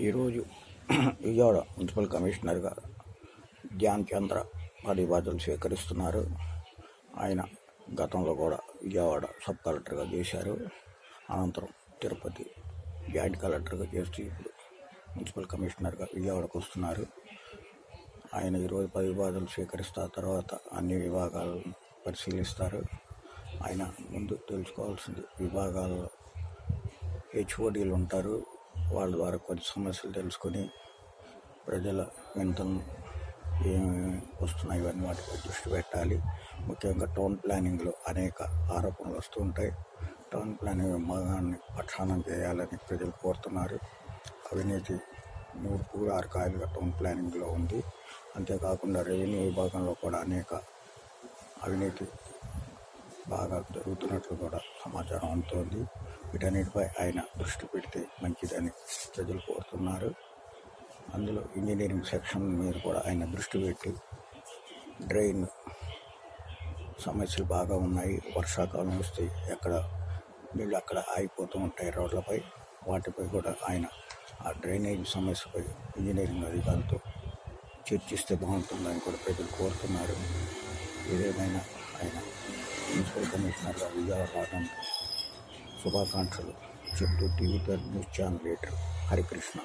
ఈరోజు విజయవాడ మున్సిపల్ కమిషనర్గా ధ్యాన్ చంద్ర పది బాధ్యతలు స్వీకరిస్తున్నారు. ఆయన గతంలో కూడా విజయవాడ సబ్ కలెక్టర్గా చేశారు. అనంతరం తిరుపతి జాయింట్ కలెక్టర్గా చేస్తూ ఇప్పుడు మున్సిపల్ కమిషనర్గా విజయవాడకు వస్తున్నారు. ఆయన ఈరోజు పది బాధ్యతలు తర్వాత అన్ని విభాగాలను పరిశీలిస్తారు. ఆయన ముందు తెలుసుకోవాల్సింది విభాగాల్లో హెచ్ఓడీలు ఉంటారు. వాళ్ళ ద్వారా కొన్ని సమస్యలు తెలుసుకొని ప్రజల వింతను ఏమి వస్తున్నాయి ఇవన్నీ వాటిపై దృష్టి పెట్టాలి. ముఖ్యంగా టౌన్ ప్లానింగ్లో అనేక ఆరోపణలు వస్తూ ఉంటాయి. టౌన్ ప్లానింగ్ విభాగాన్ని పక్షానం చేయాలని ప్రజలు కోరుతున్నారు. అవినీతి మూడు పూరు ఆరు కాయలుగా టౌన్ ప్లానింగ్లో ఉంది. అంతేకాకుండా రెవెన్యూ విభాగంలో కూడా అనేక అవినీతి బాగా జరుగుతున్నట్లు కూడా సమాచారం అందుతోంది. వీటన్నిటిపై ఆయన దృష్టి పెడితే మంచిదని ప్రజలు కోరుతున్నారు. అందులో ఇంజనీరింగ్ సెక్షన్ మీద కూడా ఆయన దృష్టి పెట్టి డ్రైన్ సమస్యలు బాగా ఉన్నాయి. వర్షాకాలం వస్తే ఎక్కడ నీళ్ళు అక్కడ ఆగిపోతూ ఉంటాయి రోడ్లపై. వాటిపై కూడా ఆయన ఆ డ్రైనేజ్ సమస్యపై ఇంజనీరింగ్ అధికారులతో చర్చిస్తే బాగుంటుందని కూడా ప్రజలు కోరుతున్నారు. ఏదేమైనా ఆయన కమిషనర్ కమిషనర్గా విజయవాడ శుభాకాంక్షలు. చెప్తూ TV news channel leader Harikrishna.